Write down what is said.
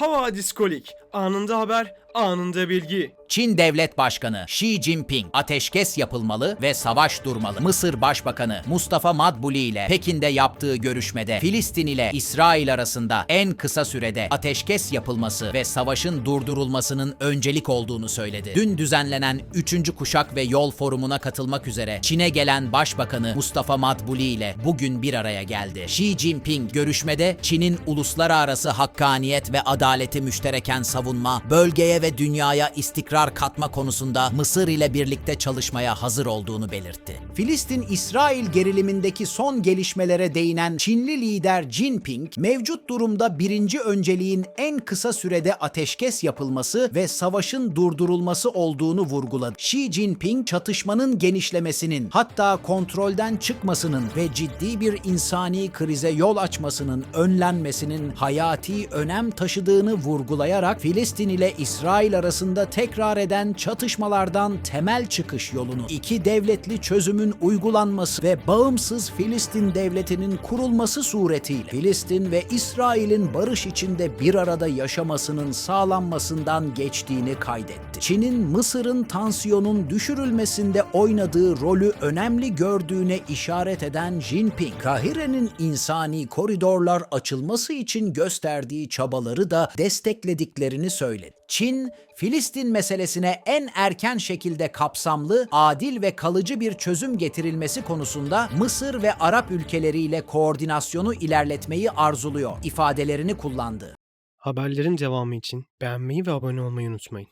Havadis Kolik. Anında haber, anında bilgi. Çin Devlet Başkanı Xi Jinping ateşkes yapılmalı ve savaş durmalı. Mısır Başbakanı Mustafa Madbuli ile Pekin'de yaptığı görüşmede Filistin ile İsrail arasında en kısa sürede ateşkes yapılması ve savaşın durdurulmasının öncelik olduğunu söyledi. Dün düzenlenen 3. Kuşak ve Yol Forumu'na katılmak üzere Çin'e gelen Başbakanı Mustafa Madbuli ile bugün bir araya geldi. Xi Jinping görüşmede Çin'in uluslararası hakkaniyet ve adaleti müştereken savunma, bölgeye ve dünyaya istikrar katma konusunda Mısır ile birlikte çalışmaya hazır olduğunu belirtti. Filistin-İsrail gerilimindeki son gelişmelere değinen Çinli lider Jinping, mevcut durumda birinci önceliğin en kısa sürede ateşkes yapılması ve savaşın durdurulması olduğunu vurguladı. Xi Jinping, çatışmanın genişlemesinin, hatta kontrolden çıkmasının ve ciddi bir insani krize yol açmasının önlenmesinin hayati önem taşıdığını vurgulayarak Filistin ile İsrail arasında tekrar eden çatışmalardan temel çıkış yolunu iki devletli çözümün uygulanması ve bağımsız Filistin devletinin kurulması suretiyle Filistin ve İsrail'in barış içinde bir arada yaşamasının sağlanmasından geçtiğini kaydetti. Çin'in Mısır'ın tansiyonun düşürülmesinde oynadığı rolü önemli gördüğüne işaret eden Jinping, Kahire'nin insani koridorlar açılması için gösterdiği çabaları da desteklediklerini söyledi. Çin, Filistin meselesine en erken şekilde kapsamlı, adil ve kalıcı bir çözüm getirilmesi konusunda Mısır ve Arap ülkeleriyle koordinasyonu ilerletmeyi arzuluyor ifadelerini kullandı. Haberlerin devamı için beğenmeyi ve abone olmayı unutmayın.